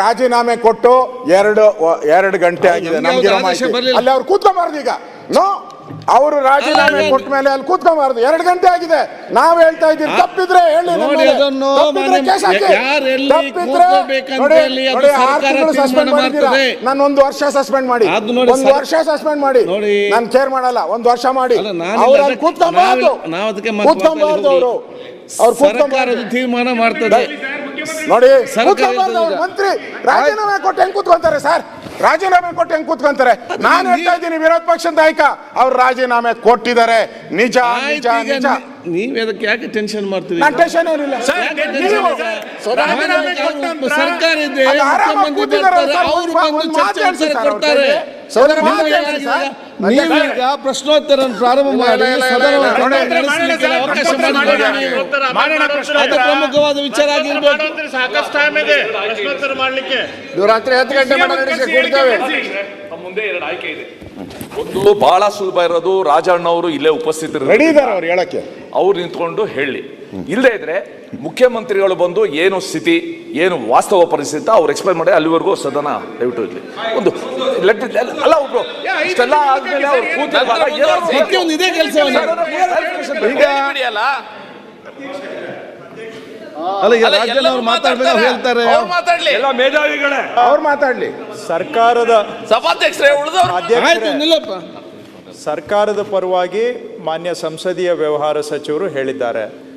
ರಾಜೀನಾಮೆ ಕೊಟ್ಟು ಎರಡು ಎರಡು ಗಂಟೆ ಆಗಿದೆ. ನಮ್ಗೆ ನಮ್ಗಿರೋ ಮಾಹಿತಿ. ಅಲ್ಲಿ ಅವ್ರು ಕೂತ್ಕೊಂಬಾರ್ದು ಈಗ. ನೋ ಅವರು ರಾಜೀನಾಮೆ ಕೊಟ್ಟ ಮೇಲೆ ಅಲ್ಲಿ ಕೂತ್ಕೊಂಬಾರ್ದು. ಎರಡು ಗಂಟೆ ಆಗಿದೆ. ನಾವ್ ಹೇಳ್ತಾ ಇದ್ದೀವಿ. ತಪ್ಪಿದ್ರೆ ಹೇಳಿ ಆರು ತಿಂಗಳು ತೀರ್ಮಾನ ಮಾಡಿದ್ದೀರಾ. ನಾನು ಒಂದು ವರ್ಷ ಸಸ್ಪೆಂಡ್ ಮಾಡಿ. ಒಂದು ವರ್ಷ ಸಸ್ಪೆಂಡ್ ಮಾಡಿ. ನಾನು ಕೇರ್ ಮಾಡಲ್ಲ. ಒಂದು ವರ್ಷ ಮಾಡಿ. ಅವ್ರು ಕೂತ್ಕೊಂಬಾರ್ದು. ಕೂತ್ಕೊಂಬಾರ್ದು ಅವರು. ಅವ್ರು ಕೂತ್ಕೊಂಬಾರ್ದು. ತೀರ್ಮಾನ ಮಾಡ್ತದೆ. ನೋಡಿ. ಮಂತ್ರಿ ರಾಜೀನಾಮೆ ಕೊಟ್ಟು ಹೆಂಗ್ ಕೂತ್ಕೊಂತಾರೆ ಸರ್? ರಾಜೀನಾಮೆ ಕೊಟ್ಟು ಹೆಂಗ್ ಕೂತ್ಕೊಂತಾರೆ? ನಾನು ಹೇಳ್ತಾ ಇದ್ದೀನಿ ವಿರೋಧ ಪಕ್ಷದ ನಾಯಕ ಅವ್ರು ರಾಜೀನಾಮೆ ಕೊಟ್ಟಿದ್ದಾರೆ. ನಿಜ ನಿಜ ನಿಜ. ನೀವ್ ಅದಕ್ಕೆ ಯಾಕೆ ಟೆನ್ಷನ್ ಮಾಡ್ತೀರಿ ನಾನು ಟೆನ್ಷನ್ ಏನಿಲ್ಲ. ಸರ್ಕಾರ ಇದೆ ಅವ್ರು ಬಂದು ಚರ್ಚೆ ಕೊಡ್ತಾರೆ ನೀವೀಗ ಪ್ರಶ್ನೋತ್ತರ ಪ್ರಾರಂಭ ಮಾಡಿ ಪ್ರಮುಖವಾದ ವಿಚಾರ ಆಗಿರ್ಬೇಕು ಸಾಕಷ್ಟು ಟೈಮ್ ಇದೆ. ಪ್ರಶ್ನೋತ್ತರ ಮಾಡ್ಲಿಕ್ಕೆ. ರಾತ್ರಿ ಹತ್ತು ಗಂಟೆ ಕೊಡ್ತೇವೆ. ಮುಂದೆ ಎರಡು ಆಯ್ಕೆ ಇದೆ. ಒಂದು ಬಹಳ ಸುಲಭ ಇರೋದು ರಾಜಣ್ಣ ಅವರು ಇಲ್ಲೇ ಉಪಸ್ಥಿತರು ರೆಡಿ ಇದ್ದಾರೆ ಅವ್ರು ಹೇಳಕ್ಕೆ. ಅವ್ರು ನಿಂತ್ಕೊಂಡು ಹೇಳಿ. ಇಲ್ಲದೆ ಇದ್ರೆ ಮುಖ್ಯಮಂತ್ರಿಗಳು ಬಂದು ಏನು ಸ್ಥಿತಿ ಏನು ವಾಸ್ತವ ಪರಿಸ್ಥಿತಿ ಅಂತ ಅವ್ರು ಎಕ್ಸ್ಪ್ಲೈನ್ ಮಾಡಿ ಅಲ್ಲಿವರೆಗೂ ಸದನ ದಯವಿಟ್ಟು ಇರಲಿ. ಒಂದು ಲೆಟ್ ಅಲ್ಲ ಒಬ್ರು ಇಷ್ಟೆಲ್ಲ ಆದ್ಮೇಲೆ ಅವ್ರು ಕೂತಿರುವಾಗ ಇದೇ ಅಲ್ಲ ಈಗ ಮಾತಾಡ್ಬೇಕು ಹೇಳ್ತಾರೆ. ಮಾತಾಡ್ಲಿ. ಎಲ್ಲ ಮೇಧಾವಿಗಳೇ. ಅವ್ರು ಮಾತಾಡ್ಲಿ. ಸರ್ಕಾರದ ಸಭಾಧ್ಯಕ್ಷರೇ ನಿಲ್ಲಪ್ಪ. ಸರ್ಕಾರದ ಪರವಾಗಿ ಮಾನ್ಯ ಸಂಸದೀಯ ವ್ಯವಹಾರ ಸಚಿವರು ಹೇಳಿದ್ದಾರೆ.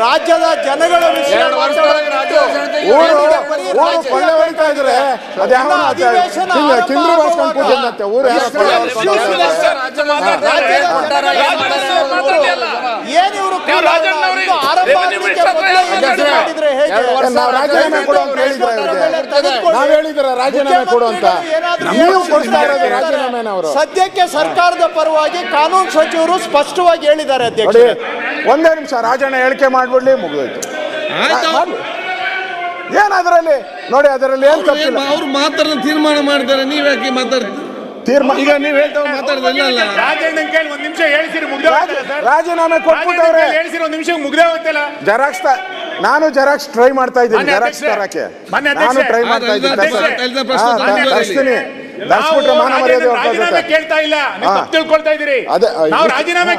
ರಾಜ್ಯದ ಜನಗಳ ವಿಷಯ ಮಾತಾಡೋದು ರಾಜೀನಾಮೆ ಕೊಡು ಅಂತ? ನಾವ್ ಹೇಳಿದ್ರ ರಾಜೀನಾಮೆ ಕೊಡು ಅಂತ ಏನಾದ್ರು ನೀವು ಏನು ಕೊಡ್ತಾ ಇರೋದು ಹೇಳ್ತಾರೆ? ರಾಜೀನಾಮೆನ ಅವರು ಸದ್ಯಕ್ಕೆ ಸರ್ಕಾರದ ಪರವಾಗಿ ಕಾನೂನು ಸಚಿವರು ಸ್ಪಷ್ಟವಾಗಿ ಹೇಳಿದ್ದಾರೆ ಅಧ್ಯಕ್ಷ ಅಧ್ಯಕ್ಷರೇ ಒಂದೇ ನಿಮಿಷ ರಾಜಣ್ಣ ಹೇಳಿಕೆ ಮಾಡ್ಬಿಡ್ಲಿ ಮುಗಿದೋಯ್ತು. ಏನಾದ್ರಲ್ಲಿ ಏನ್ ಅದರಲ್ಲಿ? ನೋಡಿ ಅದರಲ್ಲಿ ಏನ್ ತಪ್ಪಿಲ್ಲ. ಅವ್ರು ಮಾತಾಡ ತೀರ್ಮಾನ ಮಾಡಿದ್ದಾರೆ ನೀವ್ಯಾಕೆ ಮಾತಾಡ್ತೀರಿ? ತೀರ್ಮಾನ ಈಗ ನೀವ್ ಹೇಳ್ತಾ ಮಾತಾಡ್ದಿಲ್ಲ ಅಲ್ಲ ರಾಜಣ್ಣ ಕೇಳಿ ಒಂದ್ ನಿಮಿಷ ಹೇಳ್ಸಿರಿ ಮುಗ್ದೇ ರಾಜೀನಾಮೆ ಕೊಟ್ಬಿಟ್ಟವ್ರೆ ಹೇಳ್ಸಿರಿ ಒಂದ್ ನಿಮಿಷ ಮುಗ್ದೇ ಹೋಗ್ತಿಲ್ಲ ಜೆರಾಕ್ಸ್ ನಾನು ಜೆರಾಕ್ಸ್ ಟ್ರೈ ಮಾಡ್ತಾ ಇದ್ದೀನಿ ಜೆರಾಕ್ಸ್ ತರಕ್ಕೆ ನಾನು ಟ್ರೈ ಮಾಡ್ತಾ ಇದ್ದೀನಿ ತರ್ಸ್ತೀನಿ ಮಾನ ಮರ್ಯಾದೆ ರಾಜೀನಾಮೆ ಕೇಳ್ತಾ ಇಲ್ಲ ತಿಳ್ಕೊಳ್ತಾ ಇದ್ದೀರಿ ಅದೇ, ನಾವು ರಾಜೀನಾಮೆ